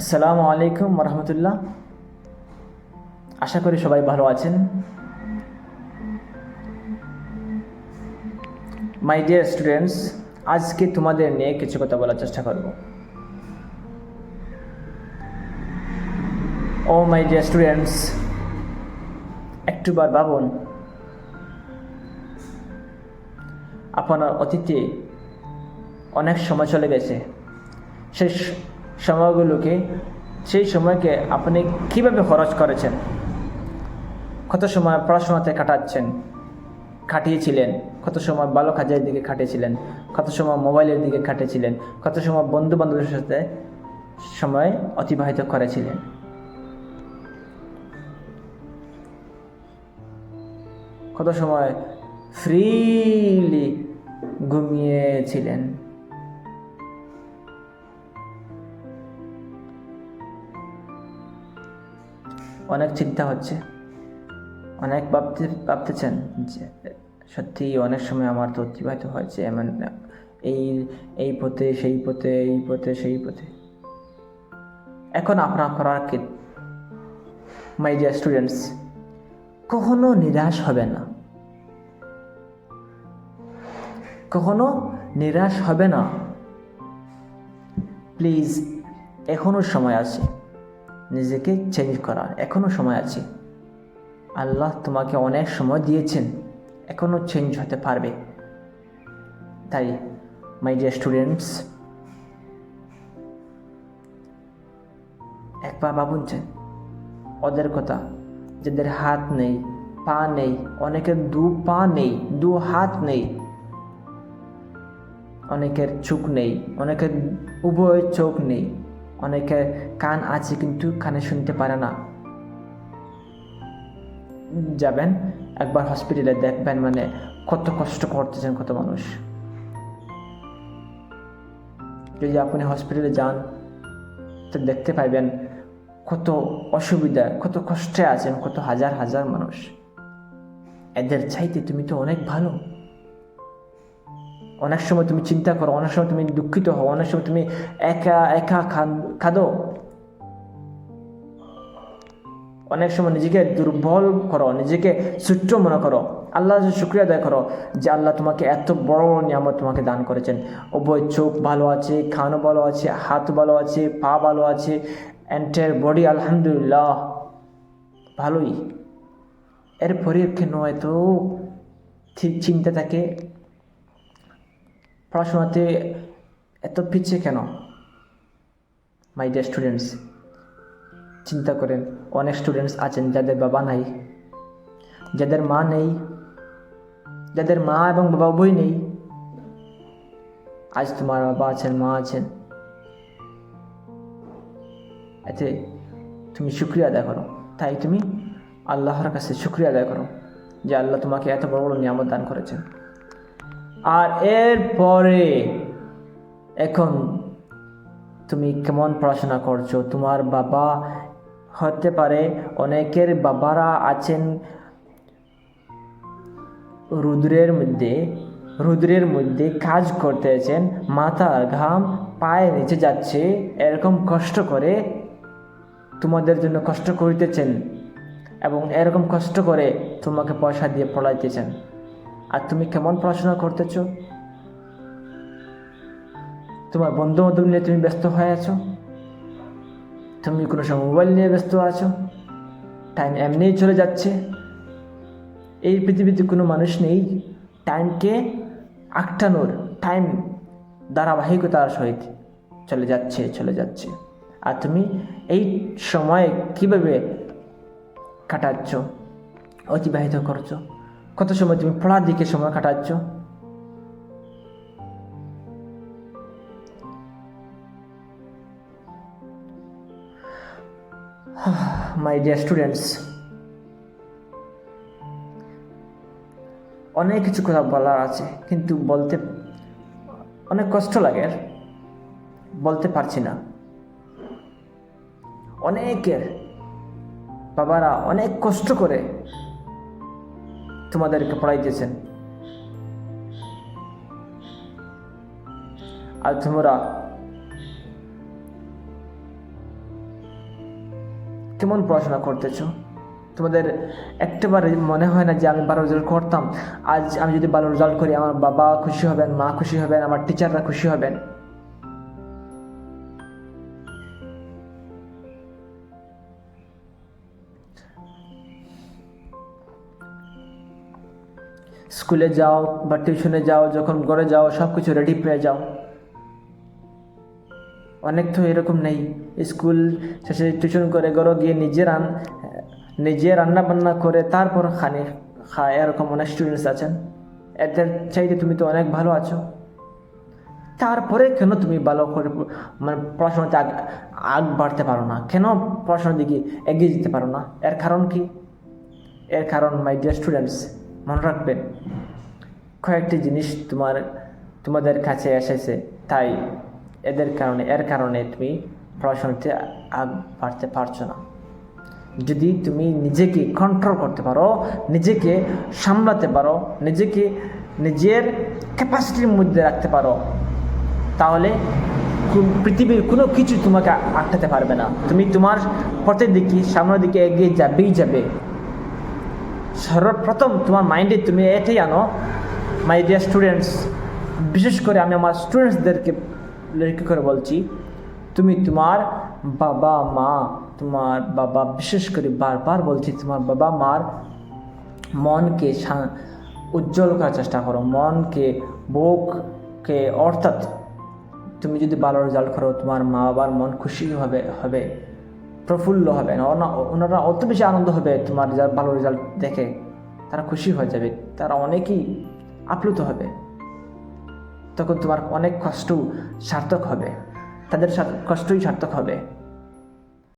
আসসালামু আলাইকুম রহমতুল্লাহ আশা করি সবাই ভালো আছেন। মাই ডিয়ার স্টুডেন্টস আজকে তোমাদের নিয়ে কিছু কথা বলার চেষ্টা করব। ও মাই ডিয়ার স্টুডেন্টস একটুবার ভাবুন। আপনার অতীতে অনেক সময় চলে গেছে। সেই সময়গুলোকে, সেই সময়কে আপনি কীভাবে খরচ করেছেন? কত সময় পড়াশোনাতে কাটাচ্ছেন? কাটিয়েছিলেন। কত সময় ভালো কাজের দিকে কাটিয়েছিলেন? কত সময় মোবাইলের দিকে কাটিয়েছিলেন? কত সময় বন্ধু বান্ধবের সাথে সময় অতিবাহিত করেছিলেন? কত সময় ফ্রিলি ঘুমিয়েছিলেন? অনেক চিন্তা হচ্ছে। অনেক ভাবতে, ভাবতেছেন যে সত্যি অনেক সময় আমার তো অতিবাহিত হয়েছে, এমন এই এই পথে, সেই পথে, এই পথে, সেই পথে। এখন আপনার করার কি? মাই ডিয়ার স্টুডেন্টস কখনো নিরাশ হবে না। কখনো নিরাশ হবে না। প্লিজ এখনও সময় আছে। নিজেকে চেঞ্জ করার। এখনও সময় আছে। আল্লাহ তোমাকে অনেক সময় দিয়েছেন। এখনও চেঞ্জ হতে পারবে। তাই মাই ডিয়ার স্টুডেন্টস একবার ভাবুন যে ওদের কথা, যাদের হাত নেই, পা নেই, অনেকের দু পা নেই, দু হাত নেই। অনেকের চোখ নেই, অনেকের উভয় চোখ নেই। অনেকের কান আছে কিন্তু কানে শুনতে পারে না। যাবেন, একবার হসপিটালে দেখবেন মানে কত কষ্ট করতেছেন কত মানুষ। যদি আপনি হসপিটালে যান, তো দেখতে পাইবেন কত অসুবিধা, কত কষ্টে আছেন, কত হাজার হাজার মানুষ। এদের চাইতে তুমি তো অনেক ভালো। অনেক সময় তুমি চিন্তা করো, অনেক সময় তুমি দুঃখিত হও, অনেক সময় তুমি একা একা কাঁদো অনেক সময় নিজেকে দুর্বল করো, নিজেকে ছোট্ট মনে করো। আল্লাহ শুক্রিয়া আদায় করো যে আল্লাহ তোমাকে এত বড় বড় নিয়ামত তোমাকে দান করেছেন। উভয় চোখ ভালো আছে খানও ভালো আছে, হাত ভালো আছে, পা ভালো আছে এন্টায়ার বডি আলহামদুলিল্লাহ ভালোই। এরপরে কেন এত ঠিক চিন্তা থাকে। পড়াশোনাতে এত পিছিয়ে কেন? মাই ডিয়ার স্টুডেন্টস চিন্তা করেন, অনেক স্টুডেন্টস আছেন যাদের বাবা নাই, যাদের মা নেই, যাদের মা এবং বাবা উভয় নেই। আজ তোমার বাবা আছেন, মা আছেন। এতে তুমি শুক্রিয়া আদায় করো। তাই তুমি আল্লাহর কাছে শুক্রিয়া আদায় করো যে আল্লাহ তোমাকে এত বড় বড় নিয়ামত দান করেছেন। আর এরপরে এখন তুমি কেমন পড়াশোনা করছ? তোমার বাবা হতে পারে অনেকের বাবারা আছেন রুদ্রের মধ্যে রুদ্রের মধ্যে কাজ করতেছেন মাথার ঘাম পায়ে নিচে যাচ্ছে, এরকম কষ্ট করে তোমাদের জন্য কষ্ট করিতেছেন এবং এরকম কষ্ট করে তোমাকে পয়সা দিয়ে পড়াইতেছেন। আর তুমি কেমন পড়াশোনা করতেছ? তোমার বন্ধু বান্ধব নিয়ে তুমি ব্যস্ত হয়ে আছো? তুমি কোনো সময় মোবাইল নিয়ে ব্যস্ত আছো? টাইম এমনিই চলে যাচ্ছে। এই পৃথিবীতে কোনো মানুষ নেই। টাইমকে আটটানোর টাইম ধারাবাহিকতার সহিত চলে যাচ্ছে চলে যাচ্ছে। আর তুমি এই সময়ে কীভাবে কাটাচ্ছ, অতিবাহিত করছ? কত সময় তুমি পড়ার দিকে সময় কাটাচ্ছ? মাই ডিয়ার স্টুডেন্টস অনেক কিছু কথা বলার আছে, কিন্তু বলতে, অনেক কষ্ট লাগে, বলতে পারছি না। অনেকের বাবারা অনেক কষ্ট করে তোমাদেরকে পড়াইতেছেন। আর তোমরা কেমন পড়াশোনা করতেছো? তোমাদের একটাবার মনে হয় না যে আমি ভালো রেজাল্ট করতাম। আজ আমি যদি ভালো রেজাল্ট করি, আমার বাবা খুশি হবেন, মা খুশি হবেন, আমার টিচাররা খুশি হবেন। স্কুলে যাও বা টিউশনে যাও, যখন ঘরে যাও সব কিছু রেডি পেয়ে যাও। অনেক তো এরকম নেই। স্কুল শেষে টিউশন করে ঘরে গিয়ে নিজে রান, নিজে রান্না বান্না করে তারপর খানে খায়, এরকম অনেক স্টুডেন্টস আছেন। এদের চাইতে তুমি তো অনেক ভালো আছো। তারপরে কেন তুমি ভালো করে মানে পড়াশোনাতে আগ আগ বাড়তে পারো না? কেন পড়াশোনার দিকে এগিয়ে যেতে পারো না? এর কারণ কি? এর কারণ মাই ডিয়ার স্টুডেন্টস মনে রাখবেন, কয়েকটি জিনিস তোমার, তোমাদের কাছে এসেছে, তাই এদের কারণে, এর কারণে তুমি পড়াশোনাতে আগ, বাড়তে পারছ না। যদি তুমি নিজেকে কন্ট্রোল করতে পারো, নিজেকে সামলাতে পারো, নিজেকে নিজের ক্যাপাসিটির মধ্যে রাখতে পারো, তাহলে পৃথিবীর কোনো কিছু তোমাকে আটকাতে পারবে না। তুমি তোমার পথের দিকে, সামনের দিকে এগিয়ে যাবেই যাবে। সর্বপ্রথম তোমার মাইন্ডে তুমি এটাই আনো মাই ডিয়ার স্টুডেন্টস বিশেষ করে আমি আমার স্টুডেন্টসদেরকে লক্ষ্য করে বলছি, তুমি তোমার বাবা, মা, তোমার বাবা, বিশেষ করে বারবার বলছি, তোমার বাবা, মার মনকে উজ্জ্বল করার চেষ্টা করো, মনকে, বুককে, অর্থাৎ তুমি যদি ভালো রেজাল্ট করো, তোমার মা বাবার মন খুশি হবে হবে। প্রফুল্ল হবে না ওনারা অত বেশি আনন্দ হবে তোমার রেজাল্ট ভালো রেজাল্ট দেখে। তারা খুশি হয়ে যাবে, তারা অনেকেই আপ্লুত হবে। তখন তোমার অনেক কষ্ট সার্থক হবে, তাদের কষ্টই সার্থক হবে।